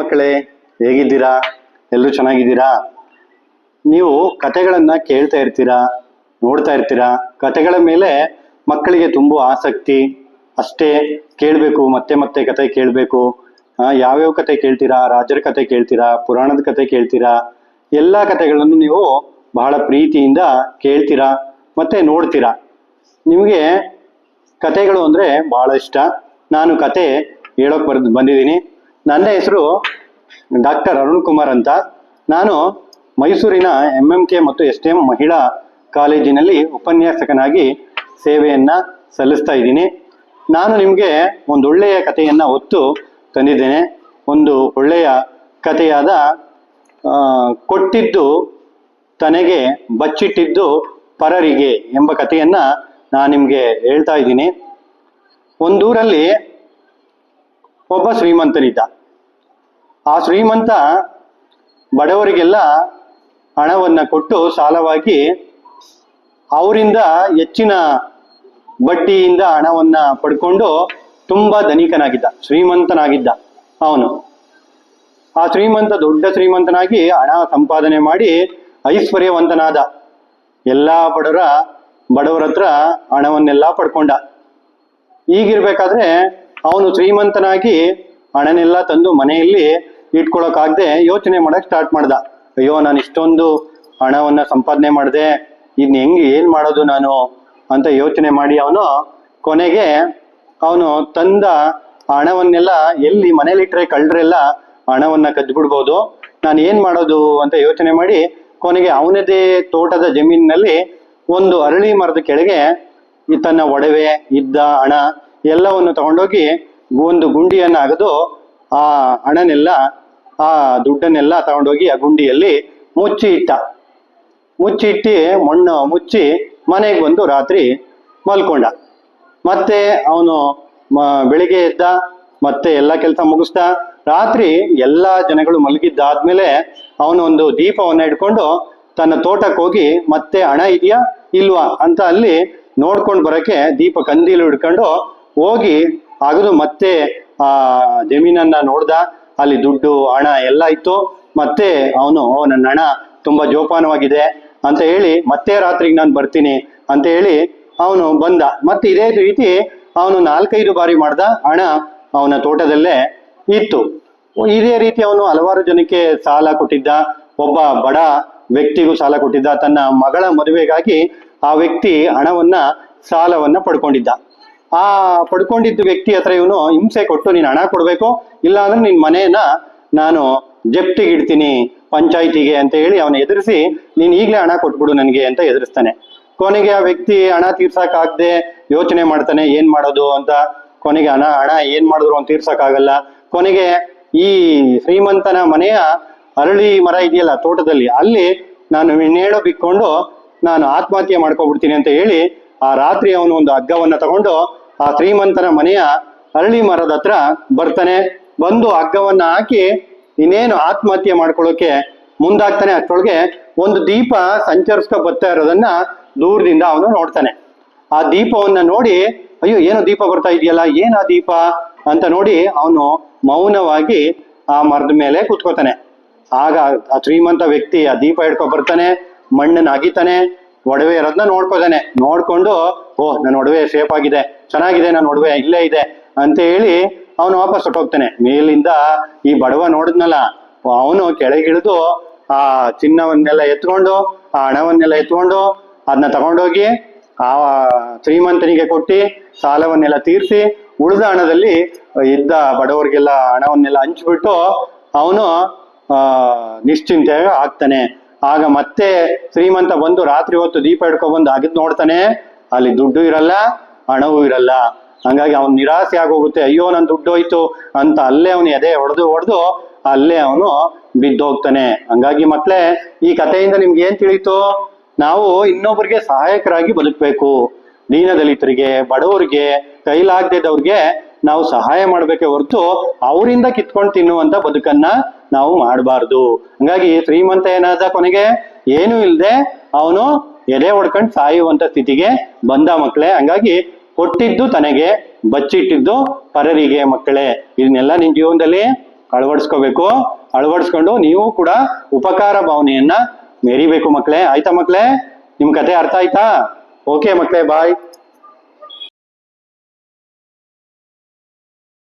ಮಕ್ಕಳೇ, ಹೇಗಿದ್ದೀರಾ? ಎಲ್ಲರೂ ಚೆನ್ನಾಗಿದ್ದೀರಾ? ನೀವು ಕತೆಗಳನ್ನ ಕೇಳ್ತಾ ಇರ್ತೀರಾ? ನೋಡ್ತಾ ಇರ್ತೀರಾ? ಕತೆಗಳ ಮೇಲೆ ಮಕ್ಕಳಿಗೆ ತುಂಬ ಆಸಕ್ತಿ. ಅಷ್ಟೇ ಕೇಳಬೇಕು, ಮತ್ತೆ ಮತ್ತೆ ಕತೆ ಕೇಳಬೇಕು. ಯಾವ್ಯಾವ ಕತೆ ಕೇಳ್ತೀರಾ? ರಾಜರ ಕತೆ ಕೇಳ್ತೀರಾ? ಪುರಾಣದ ಕತೆ ಕೇಳ್ತೀರಾ? ಎಲ್ಲ ಕತೆಗಳನ್ನು ನೀವು ಬಹಳ ಪ್ರೀತಿಯಿಂದ ಕೇಳ್ತೀರಾ, ಮತ್ತೆ ನೋಡ್ತೀರಾ? ನಿಮಗೆ ಕತೆಗಳು ಅಂದ್ರೆ ಬಹಳ ಇಷ್ಟ. ನಾನು ಕತೆ ಹೇಳೋಕೆ ಬರ್, ಬಂದಿದ್ದೀನಿ. ನನ್ನ ಹೆಸರು ಡಾಕ್ಟರ್ ಅರುಣ್ ಕುಮಾರ್ ಅಂತ. ನಾನು ಮೈಸೂರಿನ ಎಂ ಎಂ ಕೆ ಮತ್ತು ಎಸ್ ಟಿ ಎಂ ಮಹಿಳಾ ಕಾಲೇಜಿನಲ್ಲಿ ಉಪನ್ಯಾಸಕನಾಗಿ ಸೇವೆಯನ್ನು ಸಲ್ಲಿಸ್ತಾ ಇದ್ದೀನಿ. ನಾನು ನಿಮಗೆ ಒಂದು ಒಳ್ಳೆಯ ಕಥೆಯನ್ನು ಹೊತ್ತು ತಂದಿದ್ದೇನೆ. ಒಂದು ಒಳ್ಳೆಯ ಕಥೆಯಾದ ಕೊಟ್ಟಿದ್ದು ತನಗೆ ಬಚ್ಚಿಟ್ಟಿದ್ದು ಪರರಿಗೆ ಎಂಬ ಕಥೆಯನ್ನು ನಾನು ನಿಮಗೆ ಹೇಳ್ತಾ ಇದ್ದೀನಿ. ಒಂದೂರಲ್ಲಿ ಒಬ್ಬ ಶ್ರೀಮಂತನಿದ್ದ. ಆ ಶ್ರೀಮಂತ ಬಡವರಿಗೆಲ್ಲ ಹಣವನ್ನು ಕೊಟ್ಟು ಸಾಲವಾಗಿ ಅವರಿಂದ ಹೆಚ್ಚಿನ ಬಡ್ಡಿಯಿಂದ ಹಣವನ್ನ ಪಡ್ಕೊಂಡು ತುಂಬಾ ಧನಿಕನಾಗಿದ್ದ, ಶ್ರೀಮಂತನಾಗಿದ್ದ ಅವನು. ಆ ಶ್ರೀಮಂತ ದೊಡ್ಡ ಶ್ರೀಮಂತನಾಗಿ ಹಣ ಸಂಪಾದನೆ ಮಾಡಿ ಐಶ್ವರ್ಯವಂತನಾದ ಎಲ್ಲಾ ಬಡವರ ಬಡವರ ಹತ್ರ ಹಣವನ್ನೆಲ್ಲ ಪಡ್ಕೊಂಡ. ಈಗಿರ್ಬೇಕಾದ್ರೆ ಅವನು ಶ್ರೀಮಂತನಾಗಿ ಹಣನೆಲ್ಲ ತಂದು ಮನೆಯಲ್ಲಿ ಇಟ್ಕೊಳಕ್ಕಾಗದೆ ಯೋಚನೆ ಮಾಡಕ್ ಸ್ಟಾರ್ಟ್ ಮಾಡ್ದ. ಅಯ್ಯೋ, ನಾನು ಇಷ್ಟೊಂದು ಹಣವನ್ನ ಸಂಪಾದನೆ ಮಾಡಿದೆ ಇನ್ ಹೆಂಗ್, ಏನ್ ಮಾಡೋದು ನಾನು ಅಂತ ಯೋಚನೆ ಮಾಡಿ ಅವನು ಕೊನೆಗೆ ಅವನು ತಂದ ಹಣವನ್ನೆಲ್ಲ ಎಲ್ಲಿ ಮನೇಲಿಟ್ರೆ ಕಳ್ಳರೆಲ್ಲ ಹಣವನ್ನ ಕದ್ದು ಬಿಡ್ಬೋದು ನಾನು ಏನ್ ಮಾಡೋದು ಅಂತ ಯೋಚನೆ ಮಾಡಿ ಕೊನೆಗೆ ಅವನದೇ ತೋಟದ ಜಮೀನಿನಲ್ಲಿ ಒಂದು ಅರಳಿ ಮರದ ಕೆಳಗೆ ತನ್ನ ಒಡವೆ, ಇದ್ದ ಹಣ ಎಲ್ಲವನ್ನು ತಗೊಂಡೋಗಿ ಒಂದು ಗುಂಡಿಯನ್ನ ಅಗದು ಆ ಹಣನೆಲ್ಲ, ಆ ದುಡ್ಡನ್ನೆಲ್ಲ ತಗೊಂಡೋಗಿ ಆ ಗುಂಡಿಯಲ್ಲಿ ಮುಚ್ಚಿ ಇಟ್ಟ ಮುಚ್ಚಿಟ್ಟು ಮಣ್ಣು ಮುಚ್ಚಿ ಮನೆಗೆ ಬಂದು ರಾತ್ರಿ ಮಲ್ಕೊಂಡ. ಮತ್ತೆ ಅವನು ಬೆಳಿಗ್ಗೆ ಎದ್ದ, ಮತ್ತೆ ಎಲ್ಲ ಕೆಲಸ ಮುಗಿಸ್ದ. ರಾತ್ರಿ ಎಲ್ಲ ಜನಗಳು ಮಲಗಿದ್ದಾದ್ಮೇಲೆ ಅವನು ಒಂದು ದೀಪವನ್ನು ಇಟ್ಕೊಂಡು ತನ್ನ ತೋಟಕ್ಕೆ ಹೋಗಿ, ಮತ್ತೆ ಹಣ ಇದೆಯಾ? ಇಲ್ವಾ? ಅಂತ ಅಲ್ಲಿ ನೋಡ್ಕೊಂಡು ಬರಕ್ಕೆ ದೀಪ ಕಂದೀಲು ಹಿಡ್ಕೊಂಡು ಹೋಗಿ ಅಗದು ಮತ್ತೆ ಆ ಜಮೀನನ್ನ ನೋಡ್ದ. ಅಲ್ಲಿ ದುಡ್ಡು ಹಣ ಎಲ್ಲ ಇತ್ತು. ಮತ್ತೆ ಅವನು "ಓ, ನನ್ನ ಹಣ ತುಂಬಾ ಜೋಪಾನವಾಗಿದೆ ಅಂತ ಹೇಳಿ ಮತ್ತೆ ರಾತ್ರಿಗೆ ನಾನು ಬರ್ತೀನಿ ಅಂತ ಹೇಳಿ ಅವನು ಬಂದ. ಮತ್ತೆ ಇದೇ ರೀತಿ ಅವನು ನಾಲ್ಕೈದು ಬಾರಿ ಮಾಡ್ದ. ಹಣ ಅವನ ತೋಟದಲ್ಲೇ ಇತ್ತು. ಇದೇ ರೀತಿ ಅವನು ಹಲವಾರು ಜನಕ್ಕೆ ಸಾಲ ಕೊಟ್ಟಿದ್ದ. ಒಬ್ಬ ಬಡ ವ್ಯಕ್ತಿಗೂ ಸಾಲ ಕೊಟ್ಟಿದ್ದ. ತನ್ನ ಮಗಳ ಮದುವೆಗಾಗಿ ಆ ವ್ಯಕ್ತಿ ಹಣವನ್ನ ಸಾಲವನ್ನ ಪಡ್ಕೊಂಡಿದ್ದ. ಆ ಪಡ್ಕೊಂಡಿದ್ದ ವ್ಯಕ್ತಿ ಹತ್ರ ಇವನು ಹಿಂಸೆ ಕೊಟ್ಟು ನೀನು ಹಣ ಕೊಡ್ಬೇಕು ಇಲ್ಲ ಅಂದ್ರೆ ನಿನ್ ಮನೆಯನ್ನ ನಾನು ಜಪ್ತಿಗೆ ಇಡ್ತೀನಿ ಪಂಚಾಯಿತಿಗೆ ಅಂತ ಹೇಳಿ ಅವನ ಎದುರಿಸಿ ನೀನು ಈಗಲೇ ಹಣ ಕೊಟ್ಬಿಡು ನನಗೆ ಅಂತ ಎದುರಿಸ್ತಾನೆ. ಕೊನೆಗೆ ಆ ವ್ಯಕ್ತಿ ಹಣ ತೀರ್ಸಕ್ಕಾಗದೆ ಯೋಚನೆ ಮಾಡ್ತಾನೆ, ಏನ್ ಮಾಡೋದು ಅಂತ. ಕೊನೆಗೆ ಹಣ ಹಣ ಏನ್ ಮಾಡಿದ್ರು ಅವ್ನು ತೀರ್ಸಕ್ಕಾಗಲ್ಲ. ಕೊನೆಗೆ ಈ ಶ್ರೀಮಂತನ ಮನೆಯ ಅರಳಿ ಮರ ಇದೆಯಲ್ಲ ತೋಟದಲ್ಲಿ, ಅಲ್ಲಿ ನಾನು ನೇಣು ಬಿಕ್ಕೊಂಡು ನಾನು ಆತ್ಮಹತ್ಯೆ ಮಾಡ್ಕೊಬಿಡ್ತೀನಿ ಅಂತ ಹೇಳಿ ಆ ರಾತ್ರಿ ಅವನು ಒಂದು ಹಗ್ಗವನ್ನ ತಗೊಂಡು ಆ ಶ್ರೀಮಂತನ ಮನೆಯ ಅರಳಿ ಮರದ ಹತ್ರ ಬರ್ತಾನೆ. ಬಂದು ಹಗ್ಗವನ್ನ ಹಾಕಿ ಇನ್ನೇನು ಆತ್ಮಹತ್ಯೆ ಮಾಡ್ಕೊಳ್ಳೋಕೆ ಮುಂದಾಗ್ತಾನೆ. ಅಷ್ಟೊಳಗೆ ಒಂದು ದೀಪ ಸಂಚರಿಸ್ಕೊ ಬರ್ತಾ ಇರೋದನ್ನ ದೂರದಿಂದ ಅವನು ನೋಡ್ತಾನೆ. ಆ ದೀಪವನ್ನ ನೋಡಿ, ಅಯ್ಯೋ, ಏನು ದೀಪ ಬರ್ತಾ ಇದೆಯಲ್ಲ, ಏನ್ ದೀಪ? ಅಂತ ನೋಡಿ ಅವನು ಮೌನವಾಗಿ ಆ ಮರದ ಮೇಲೆ ಕೂತ್ಕೋತಾನೆ. ಆಗ ಆ ಶ್ರೀಮಂತ ವ್ಯಕ್ತಿ ಆ ದೀಪ ಹಿಡ್ಕೊ ಬರ್ತಾನೆ, ಮಣ್ಣನ್ನ ಅಗಿತಾನೆ. ಒಡವೆ ಇರೋದನ್ನ ನೋಡ್ಕೋತಾನೆ ನೋಡ್ಕೊಂಡು, ಓ, ನನ್ನ ಒಡವೆ ಸೇಫ್ ಆಗಿದೆ, ಚೆನ್ನಾಗಿದೆ, ನನ್ನ ಒಡವೆ ಇಲ್ಲೇ ಇದೆ ಅಂತ ಹೇಳಿ ಅವನು ವಾಪಸ್ ಹೊಟ್ಟೋಗ್ತಾನೆ ಮೇಲಿಂದ ಈ ಬಡವ ನೋಡಿದ್ನಲ್ಲ, ಅವನು ಕೆಳಗಿಳಿದು ಆ ಚಿನ್ನವನ್ನೆಲ್ಲ ಎತ್ಕೊಂಡು, ಆ ಹಣವನ್ನೆಲ್ಲ ಎತ್ಕೊಂಡು ಅದನ್ನ ತಗೊಂಡೋಗಿ ಆ ಶ್ರೀಮಂತನಿಗೆ ಕೊಟ್ಟು ಸಾಲವನ್ನೆಲ್ಲ ತೀರಿಸಿ ಉಳಿದ ಹಣದಲ್ಲಿ ಇದ್ದ ಬಡವರಿಗೆಲ್ಲ ಹಣವನ್ನೆಲ್ಲ ಹಂಚ್ಬಿಟ್ಟು ಅವನು ನಿಶ್ಚಿಂತೆ ಆಗ್ತಾನೆ. ಆಗ ಮತ್ತೆ ಶ್ರೀಮಂತ ಬಂದು ರಾತ್ರಿ ಹೊತ್ತು ದೀಪ ಹಿಡ್ಕೊ ಬಂದು ಆಗಿದ್ ನೋಡ್ತಾನೆ. ಅಲ್ಲಿ ದುಡ್ಡು ಇರಲ್ಲ, ಹಣವೂ ಇರಲ್ಲ. ಹಂಗಾಗಿ ಅವನ್ ನಿರಾಸೆ ಆಗೋಗುತ್ತೆ. ಅಯ್ಯೋ, ನನ್ ದುಡ್ಡು ಹೋಯ್ತು ಅಂತ ಅಲ್ಲೇ ಅವನು ಎದೆ ಹೊಡೆದು ಹೊಡೆದು ಅಲ್ಲೇ ಅವನು ಬಿದ್ದೋಗ್ತಾನೆ. ಹಂಗಾಗಿ ಮಕ್ಳೇ ಈ ಕಥೆಯಿಂದ ನಿಮ್ಗೆ ಏನ್ ತಿಳಿತು ನಾವು ಇನ್ನೊಬ್ಬರಿಗೆ ಸಹಾಯಕರಾಗಿ ಬದುಕಬೇಕು. ದೀನದಲಿತರಿಗೆ, ಬಡವರಿಗೆ, ಕೈಲಾಗದಿದ್ದವ್ರಿಗೆ ನಾವು ಸಹಾಯ ಮಾಡ್ಬೇಕೆ ಹೊರತು ಅವರಿಂದ ಕಿತ್ಕೊಂಡು ತಿನ್ನುವಂತ ಬದುಕನ್ನ ನಾವು ಮಾಡಬಾರ್ದು. ಹಂಗಾಗಿ ಶ್ರೀಮಂತ ಏನಾದ ಕೊನೆಗೆ ಏನು ಇಲ್ಲದೆ ಅವನು ಎದೆ ಹೊಡ್ಕೊಂಡು ಸಾಯುವಂತ ಸ್ಥಿತಿಗೆ ಬಂದ ಮಕ್ಕಳೇ. ಹಂಗಾಗಿ ಕೊಟ್ಟಿದ್ದು ತನಗೆ, ಬಚ್ಚಿಟ್ಟಿದ್ದು ಪರರಿಗೆ ಮಕ್ಕಳೇ. ಇದನ್ನೆಲ್ಲ ನಿನ್ ಜೀವನದಲ್ಲಿ ಅಳವಡಿಸ್ಕೋಬೇಕು. ಅಳವಡಿಸ್ಕೊಂಡು ನೀವು ಕೂಡ ಉಪಕಾರ ಭಾವನೆಯನ್ನ ಮೆರಿಬೇಕು ಮಕ್ಕಳೇ. ಆಯ್ತಾ ಮಕ್ಕಳೇ? ನಿಮ್ ಕತೆ ಅರ್ಥ ಆಯ್ತಾ? ಓಕೆ ಮಕ್ಕಳೇ, ಬಾಯ್.